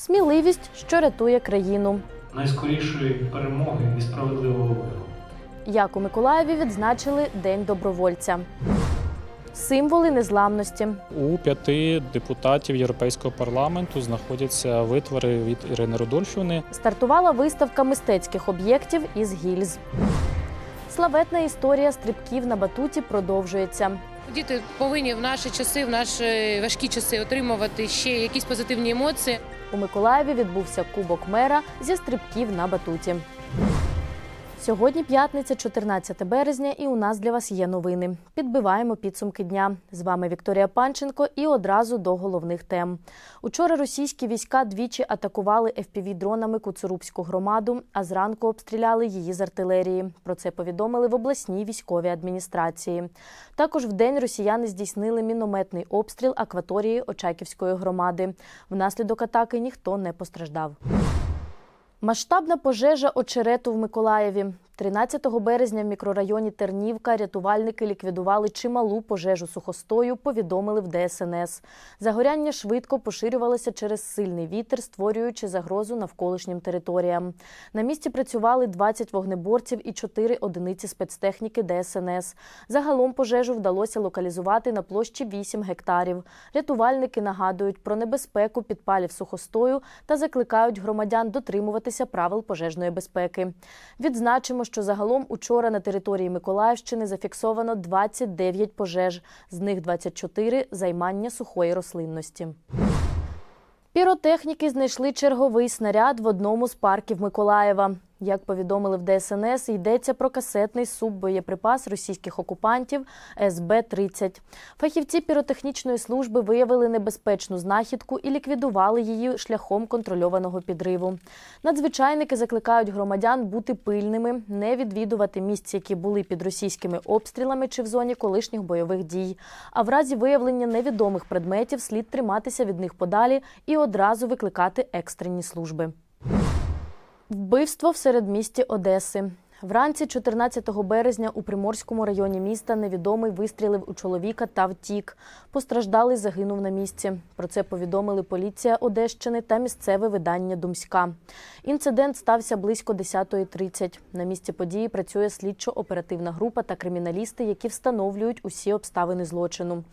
Сміливість, що рятує країну. найскорішої перемоги і справедливого миру. Як у Миколаєві відзначили День добровольця. Символи незламності. У п'яти депутатів Європейського парламенту знаходяться витвори від Ірини Рудольфівни. Стартувала виставка мистецьких об'єктів із гільз. Славетна історія стрибків на батуті продовжується. Діти повинні в наші часи, в наші важкі часи отримувати ще якісь позитивні емоції. У Миколаєві відбувся Кубок мера зі стрибків на батуті. Сьогодні п'ятниця, 14 березня, і у нас для вас є новини. Підбиваємо підсумки дня. З вами Вікторія Панченко і одразу до головних тем. Учора російські війська двічі атакували FPV-дронами Куцурубську громаду, а зранку обстріляли її з артилерії. Про це повідомили в обласній військовій адміністрації. Також в день росіяни здійснили мінометний обстріл акваторії Очаківської громади. Внаслідок атаки ніхто не постраждав. Масштабна пожежа очерету в Миколаєві. 13 березня в мікрорайоні Тернівка рятувальники ліквідували чималу пожежу сухостою, повідомили в ДСНС. Загоряння швидко поширювалося через сильний вітер, створюючи загрозу навколишнім територіям. На місці працювали 20 вогнеборців і 4 одиниці спецтехніки ДСНС. Загалом пожежу вдалося локалізувати на площі 8 гектарів. Рятувальники нагадують про небезпеку підпалів сухостою та закликають громадян дотримуватися правил пожежної безпеки. Відзначимо, що загалом учора на території Миколаївщини зафіксовано 29 пожеж, з них 24 – займання сухої рослинності. Піротехніки знайшли черговий снаряд в одному з парків Миколаєва. Як повідомили в ДСНС, йдеться про касетний суббоєприпас російських окупантів СБ-30. Фахівці піротехнічної служби виявили небезпечну знахідку і ліквідували її шляхом контрольованого підриву. Надзвичайники закликають громадян бути пильними, не відвідувати місць, які були під російськими обстрілами чи в зоні колишніх бойових дій. А в разі виявлення невідомих предметів слід триматися від них подалі і одразу викликати екстрені служби. Вбивство в середмісті Одеси. Вранці 14 березня у Приморському районі міста невідомий вистрілив у чоловіка та втік. Постраждалий загинув на місці. Про це повідомили поліція Одещини та місцеве видання Думська. Інцидент стався близько 10.30. На місці події працює слідчо-оперативна група та криміналісти, які встановлюють усі обставини злочину.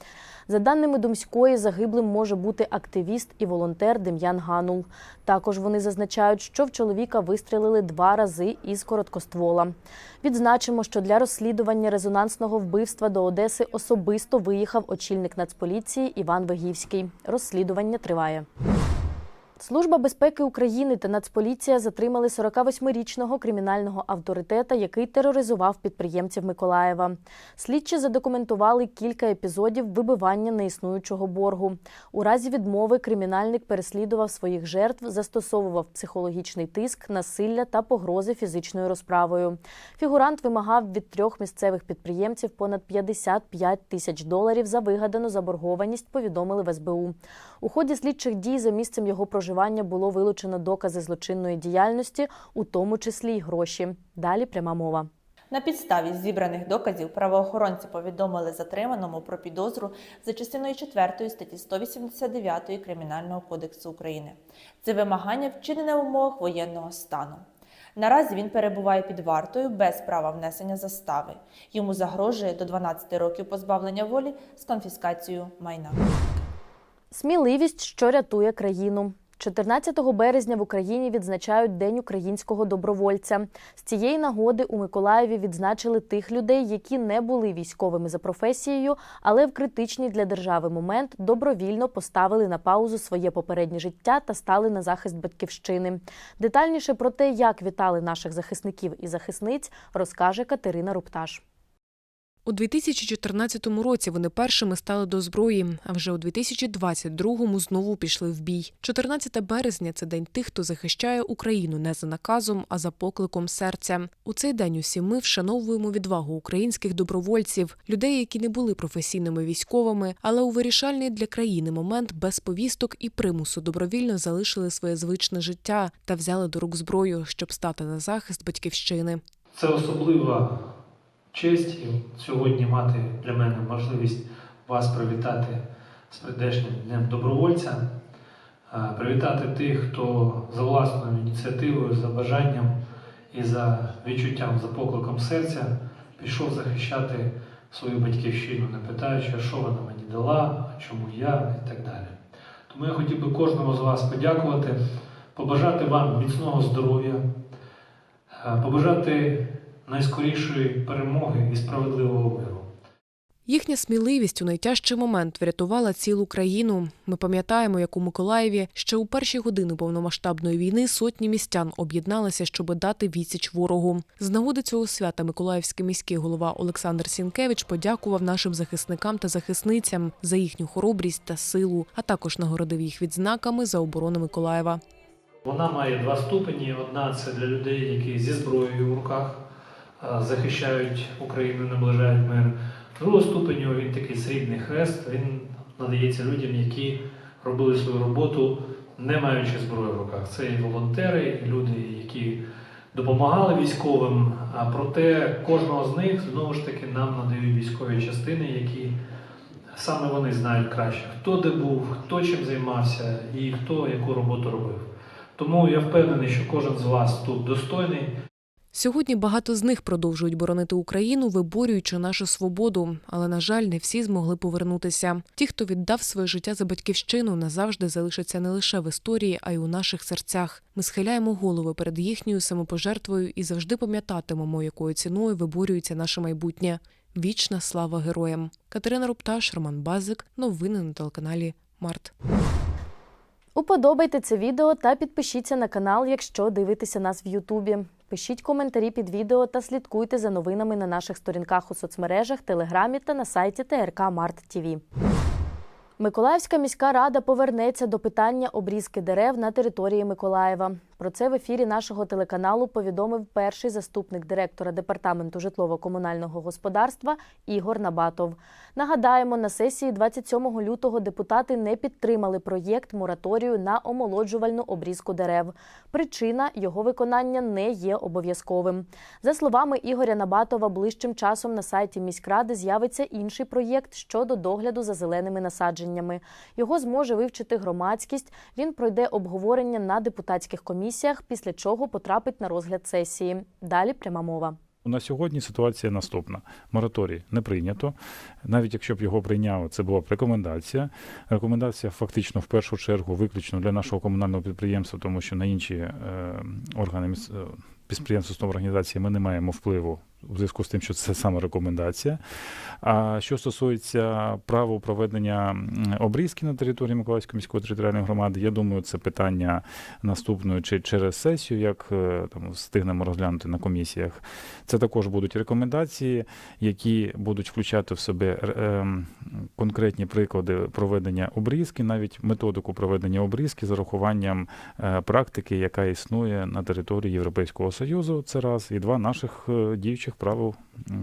За даними Думської, загиблим може бути активіст і волонтер Дем'ян Ганул. Також вони зазначають, що в чоловіка вистрілили два рази із короткоствола. Відзначимо, що для розслідування резонансного вбивства до Одеси особисто виїхав очільник Нацполіції Іван Вегівський. Розслідування триває. Служба безпеки України та Нацполіція затримали 48-річного кримінального авторитета, який тероризував підприємців Миколаєва. Слідчі задокументували кілька епізодів вибивання неіснуючого боргу. У разі відмови кримінальник переслідував своїх жертв, застосовував психологічний тиск, насилля та погрози фізичною розправою. Фігурант вимагав від трьох місцевих підприємців понад 55 тисяч доларів за вигадану заборгованість. Повідомили в СБУ. У ході слідчих дій за місцем його проживання було вилучено докази злочинної діяльності, у тому числі й гроші. Далі пряма мова. На підставі зібраних доказів правоохоронці повідомили затриманому про підозру за частиною 4 статті 189 Кримінального кодексу України. Це вимагання вчинене в умовах воєнного стану. Наразі він перебуває під вартою без права внесення застави. Йому загрожує до 12 років позбавлення волі з конфіскацією майна. Сміливість, що рятує країну. 14 березня в Україні відзначають День українського добровольця. З цієї нагоди у Миколаєві відзначили тих людей, які не були військовими за професією, але в критичний для держави момент добровільно поставили на паузу своє попереднє життя та стали на захист батьківщини. Детальніше про те, як вітали наших захисників і захисниць, розкаже Катерина Рупташ. У 2014 році вони першими стали до зброї, а вже у 2022-му знову пішли в бій. 14 березня це день тих, хто захищає Україну не за наказом, а за покликом серця. У цей день усі ми вшановуємо відвагу українських добровольців, людей, які не були професійними військовими, але у вирішальний для країни момент без повісток і примусу добровільно залишили своє звичне життя та взяли до рук зброю, щоб стати на захист батьківщини. Це особлива честь і сьогодні мати для мене можливість вас привітати з прийдешнім днем добровольця. Привітати тих, хто за власною ініціативою, за бажанням і за відчуттям, за покликом серця пішов захищати свою батьківщину, не питаючи, що вона мені дала, чому я і так далі. Тому я хотів би кожному з вас подякувати, побажати вам міцного здоров'я, побажати найскорішої перемоги і справедливого миру. Їхня сміливість у найтяжчий момент врятувала цілу країну. Ми пам'ятаємо, як у Миколаєві ще у перші години повномасштабної війни сотні містян об'єдналися, щоб дати відсіч ворогу. З нагоди цього свята Миколаївський міський голова Олександр Сінкевич подякував нашим захисникам та захисницям за їхню хоробрість та силу, а також нагородив їх відзнаками за оборону Миколаєва. Вона має два ступені. Одна це для людей, які зі зброєю в руках захищають Україну, наближають мир. Другого ступеню він такий срібний хрест. Він надається людям, які робили свою роботу, не маючи зброї в руках. Це і волонтери, і люди, які допомагали військовим. А проте кожного з них знову ж таки нам надають військові частини, які саме вони знають краще, хто де був, хто чим займався і хто яку роботу робив. Тому я впевнений, що кожен з вас тут достойний. Сьогодні багато з них продовжують боронити Україну, виборюючи нашу свободу. Але, на жаль, не всі змогли повернутися. Ті, хто віддав своє життя за батьківщину, назавжди залишаться не лише в історії, а й у наших серцях. Ми схиляємо голови перед їхньою самопожертвою і завжди пам'ятатимемо, якою ціною виборюється наше майбутнє. Вічна слава героям! Катерина Рупташ, Роман Базик. Новини на телеканалі Март. Уподобайте це відео та підпишіться на канал, якщо дивитеся нас в Ютубі. Пишіть коментарі під відео та слідкуйте за новинами на наших сторінках у соцмережах, телеграмі та на сайті ТРК Март ТІВІ. Миколаївська міська рада повернеться до питання обрізки дерев на території Миколаєва. Про це в ефірі нашого телеканалу повідомив перший заступник директора департаменту житлово-комунального господарства Ігор Набатов. Нагадаємо, на сесії 27 лютого депутати не підтримали проєкт мораторію на омолоджувальну обрізку дерев. Причина його виконання не є обов'язковим. За словами Ігоря Набатова, ближчим часом на сайті міськради з'явиться інший проєкт щодо догляду за зеленими насадженнями. Його зможе вивчити громадськість. Він пройде обговорення на депутатських комісіях, після чого потрапить на розгляд сесії. Далі пряма мова. На сьогодні ситуація наступна: мораторій не прийнято. Навіть якщо б його прийняли, це була б рекомендація. Рекомендація фактично в першу чергу виключно для нашого комунального підприємства, тому що на інші е, органи міс- підприємства організації ми не маємо впливу у зв'язку з тим, що це саме рекомендація. А що стосується правил проведення обрізки на території Миколаївської міської територіальної громади, я думаю, це питання наступної чи через сесію, як е, там встигнемо розглянути на комісіях. Це також будуть рекомендації, які будуть включати в себе е, ем, конкретні приклади проведення обрізки, навіть методику проведення обрізки з урахуванням е, практики, яка існує на території Європейського Союзу. Це раз, і два наших е, діючих правил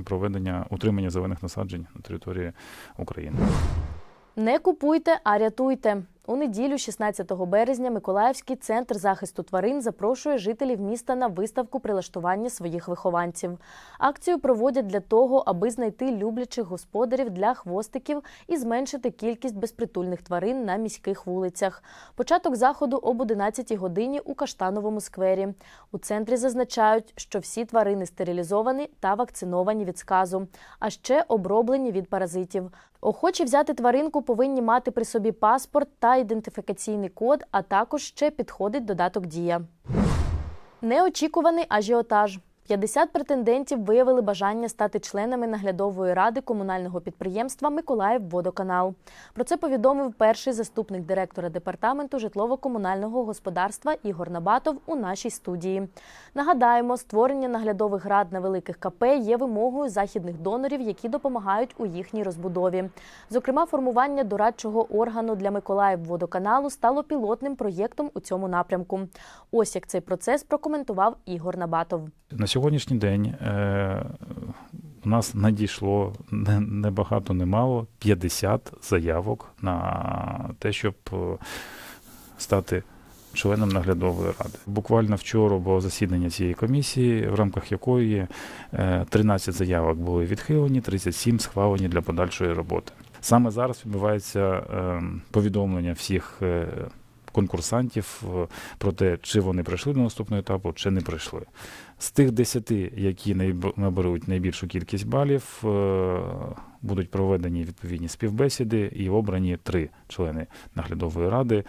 проведення утримання зелених насаджень на території України. Не купуйте, а рятуйте. У неділю, 16 березня, Миколаївський центр захисту тварин запрошує жителів міста на виставку прилаштування своїх вихованців. Акцію проводять для того, аби знайти люблячих господарів для хвостиків і зменшити кількість безпритульних тварин на міських вулицях. Початок заходу об 11 годині у Каштановому сквері. У центрі зазначають, що всі тварини стерилізовані та вакциновані від сказу, а ще оброблені від паразитів. Охочі взяти тваринку повинні мати при собі паспорт та ідентифікаційний код, а також ще підходить додаток Дія. Неочікуваний ажіотаж. 50 претендентів виявили бажання стати членами наглядової ради комунального підприємства Миколаївводоканал. Про це повідомив перший заступник директора департаменту житлово-комунального господарства Ігор Набатов у нашій студії. Нагадаємо, створення наглядових рад на великих КП є вимогою західних донорів, які допомагають у їхній розбудові. Зокрема, формування дорадчого органу для Миколаївводоканалу стало пілотним проєктом у цьому напрямку. Ось як цей процес прокоментував Ігор Набатов. Сьогоднішній день е, у нас надійшло не, багато, не мало 50 заявок на те, щоб е, стати членом наглядової ради. Буквально вчора було засідання цієї комісії, в рамках якої е, 13 заявок були відхилені, 37 схвалені для подальшої роботи. Саме зараз відбувається е, повідомлення всіх. е, конкурсантів е, про те, чи вони прийшли до наступного етапу, чи не прийшли. З тих 10, які наберуть найбільшу кількість балів, е, будуть проведені відповідні співбесіди і обрані три члени наглядової ради,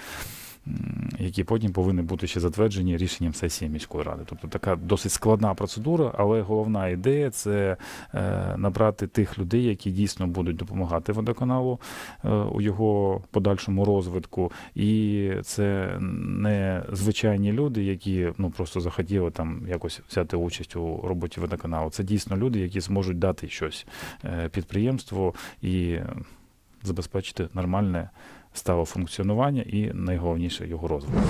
які потім повинні бути ще затверджені рішенням сесії міської ради. Тобто така досить складна процедура, але головна ідея це е, набрати тих людей, які дійсно будуть допомагати водоканалу е, у його подальшому розвитку. І це не звичайні люди, які ну просто захотіли там якось взяти участь у роботі водоканалу. Це дійсно люди, які зможуть дати щось е, підприємству і забезпечити нормальне стало функціонування і найголовніше його розвиток.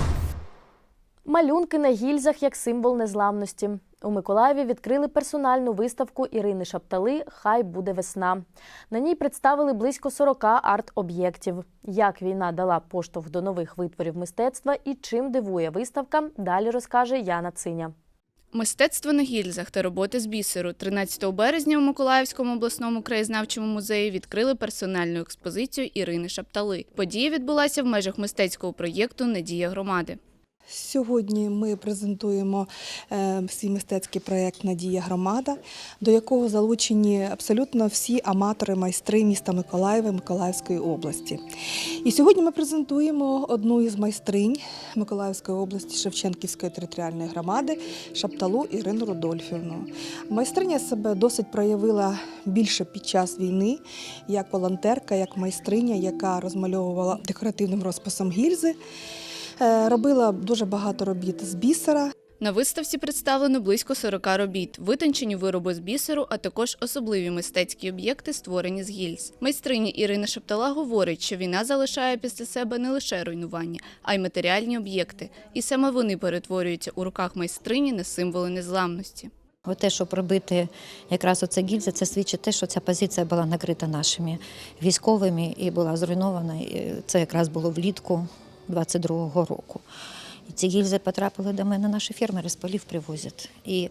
Малюнки на гільзах як символ незламності. У Миколаєві відкрили персональну виставку Ірини Шаптали Хай буде весна. На ній представили близько 40 арт-об'єктів. Як війна дала поштовх до нових витворів мистецтва і чим дивує виставка, далі розкаже Яна Циня. Мистецтво на гільзах та роботи з бісеру 13 березня у Миколаївському обласному краєзнавчому музеї відкрили персональну експозицію Ірини Шаптали. Подія відбулася в межах мистецького проєкту Надія громади. Сьогодні ми презентуємо е, свій мистецький проєкт Надія громада, до якого залучені абсолютно всі аматори, майстри міста Миколаєва Миколаївської області. І сьогодні ми презентуємо одну із майстринь Миколаївської області Шевченківської територіальної громади Шапталу Ірину Рудольфівну. Майстриня себе досить проявила більше під час війни як волонтерка, як майстриня, яка розмальовувала декоративним розписом гільзи. Е, Робила дуже багато робіт з бісера. На виставці представлено близько 40 робіт, витончені вироби з бісеру, а також особливі мистецькі об'єкти, створені з гільз. Майстриня Ірина Шептала говорить, що війна залишає після себе не лише руйнування, а й матеріальні об'єкти, і саме вони перетворюються у руках майстрині на символи незламності. Те, щоб робити якраз оце гільза, це свідчить те, що ця позиція була накрита нашими військовими і була зруйнована. І Це якраз було влітку 22-го року. І ці гільзи потрапили до мене, наші фермери з полів привозять. І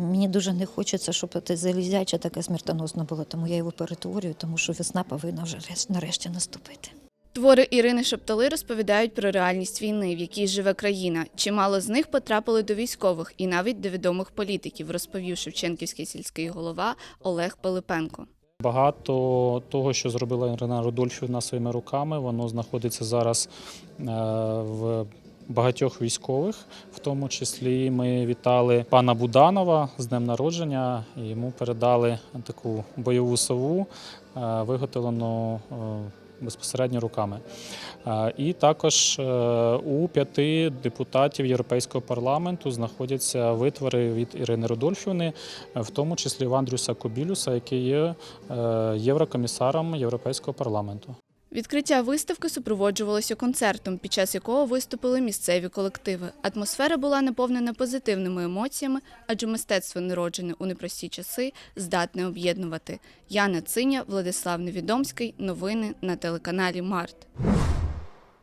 мені дуже не хочеться, щоб це залізяче таке смертоносно було, тому я його перетворюю, тому що весна повинна вже нарешті наступити. Твори Ірини Шептали розповідають про реальність війни, в якій живе країна. Чимало з них потрапили до військових і навіть до відомих політиків, розповів Шевченківський сільський голова Олег Пилипенко. Багато того, що зробила Ірина Рудольфівна своїми руками, воно знаходиться зараз е, в багатьох військових. В тому числі ми вітали пана Буданова з днем народження. і Йому передали таку бойову сову, е, виготовлену е, безпосередньо руками. Е, І також е, у п'яти депутатів Європейського парламенту знаходяться витвори від Ірини Рудольфівни, е, в тому числі Андрюса Кобілюса, який є єврокомісаром Європейського парламенту. Відкриття виставки супроводжувалося концертом, під час якого виступили місцеві колективи. Атмосфера була наповнена позитивними емоціями, адже мистецтво, народжене у непрості часи, здатне об'єднувати. Яна Циня, Владислав Невідомський. Новини на телеканалі Март.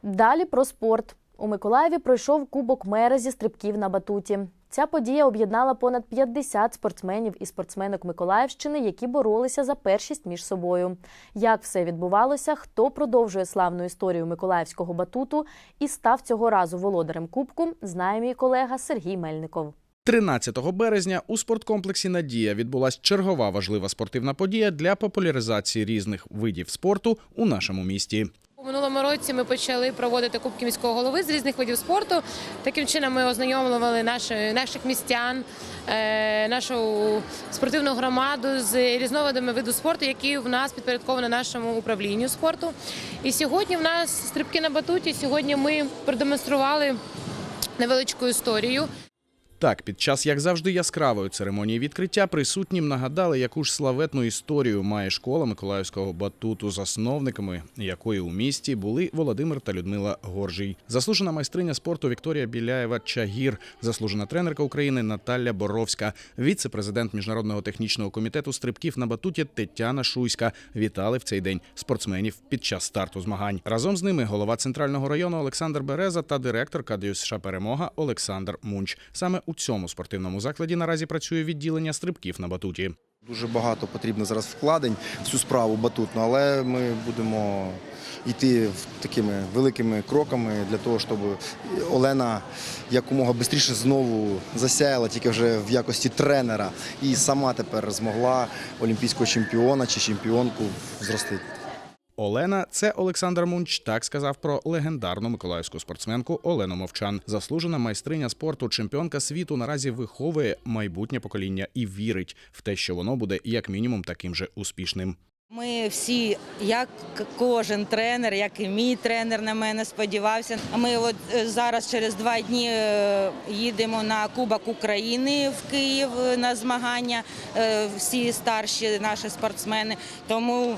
Далі про спорт. У Миколаєві пройшов Кубок мера зі стрибків на батуті. Ця подія об'єднала понад 50 спортсменів і спортсменок Миколаївщини, які боролися за першість між собою. Як все відбувалося, хто продовжує славну історію миколаївського батуту і став цього разу володарем кубку, знає мій колега Сергій Мельников. 13 березня у спорткомплексі Надія відбулася чергова важлива спортивна подія для популяризації різних видів спорту у нашому місті. У минулому році ми почали проводити кубки міського голови з різних видів спорту. Таким чином ми ознайомлювали наших містян, е, нашу спортивну громаду з різновидами виду спорту, які в нас підпорядковані нашому управлінню спорту. І сьогодні в нас стрибки на батуті. Сьогодні ми продемонстрували невеличку історію. Так, під час, як завжди, яскравої церемонії відкриття присутнім нагадали, яку ж славетну історію має школа Миколаївського батуту, засновниками якої у місті були Володимир та Людмила Горжій, заслужена майстриня спорту Вікторія Біляєва Чагір, заслужена тренерка України Наталя Боровська, віце-президент міжнародного технічного комітету стрибків на батуті Тетяна Шуйська. Вітали в цей день спортсменів під час старту змагань. Разом з ними голова центрального району Олександр Береза та директор КДЮСШ Перемога Олександр Мунч. Саме у цьому спортивному закладі наразі працює відділення стрибків на батуті. Дуже багато потрібно зараз вкладень в цю справу батутну, але ми будемо йти такими великими кроками для того, щоб Олена якомога швидше знову засяяла, тільки вже в якості тренера, і сама тепер змогла олімпійського чемпіона чи чемпіонку зростити. Олена це Олександр Мунч. Так сказав про легендарну миколаївську спортсменку Олену Мовчан. Заслужена майстриня спорту, чемпіонка світу наразі виховує майбутнє покоління і вірить в те, що воно буде як мінімум таким же успішним. Ми всі, як кожен тренер, як і мій тренер на мене сподівався. Ми от е, зараз через два дні е, їдемо на Кубок України в Київ на змагання. е, Всі старші наші спортсмени. Тому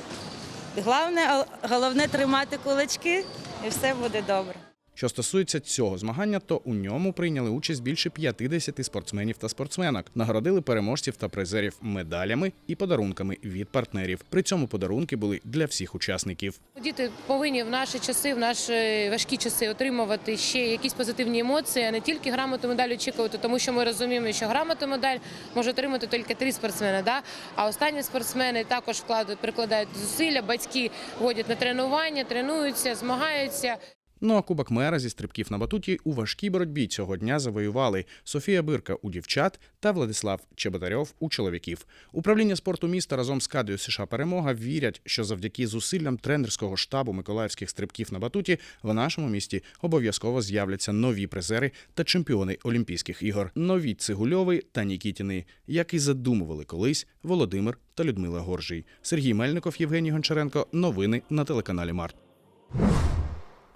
головне, головне тримати кулачки, і все буде добре. Що стосується цього змагання, то у ньому прийняли участь більше 50 спортсменів та спортсменок. Нагородили переможців та призерів медалями і подарунками від партнерів. При цьому подарунки були для всіх учасників. Діти повинні в наші часи, в наші важкі часи отримувати ще якісь позитивні емоції, а не тільки грамоту медаль очікувати, тому що ми розуміємо, що грамоту медаль може отримати тільки три спортсмени. Да? А останні спортсмени також вкладають, прикладають зусилля, батьки водять на тренування, тренуються, змагаються. Ну а кубок мера зі стрибків на батуті у важкій боротьбі цього дня завоювали Софія Бирка у дівчат та Владислав Чеботарьов у чоловіків. Управління спорту міста разом з кадою США Перемога вірять, що завдяки зусиллям тренерського штабу миколаївських стрибків на батуті в нашому місті обов'язково з'являться нові призери та чемпіони Олімпійських ігор. Нові Цигульови та Нікітіни, як і задумували колись Володимир та Людмила Горжій. Сергій Мельников, Євгеній Гончаренко. Новини на телеканалі Март.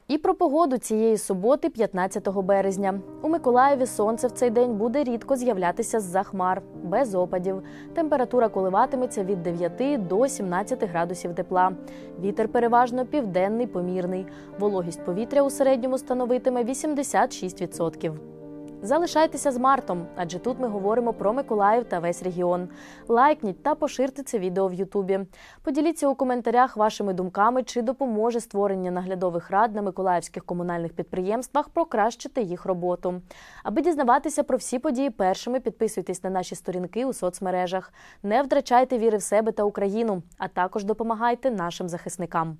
І про погоду цієї суботи, 15 березня. У Миколаєві сонце в цей день буде рідко з'являтися з-за хмар, без опадів. Температура коливатиметься від 9 до 17 градусів тепла. Вітер переважно південний, помірний. Вологість повітря у середньому становитиме 86%. Залишайтеся з Мартом, адже тут ми говоримо про Миколаїв та весь регіон. Лайкніть та поширте це відео в Ютубі. Поділіться у коментарях вашими думками, чи допоможе створення наглядових рад на миколаївських комунальних підприємствах покращити їх роботу. Аби дізнаватися про всі події першими, підписуйтесь на наші сторінки у соцмережах. Не втрачайте віри в себе та Україну, а також допомагайте нашим захисникам.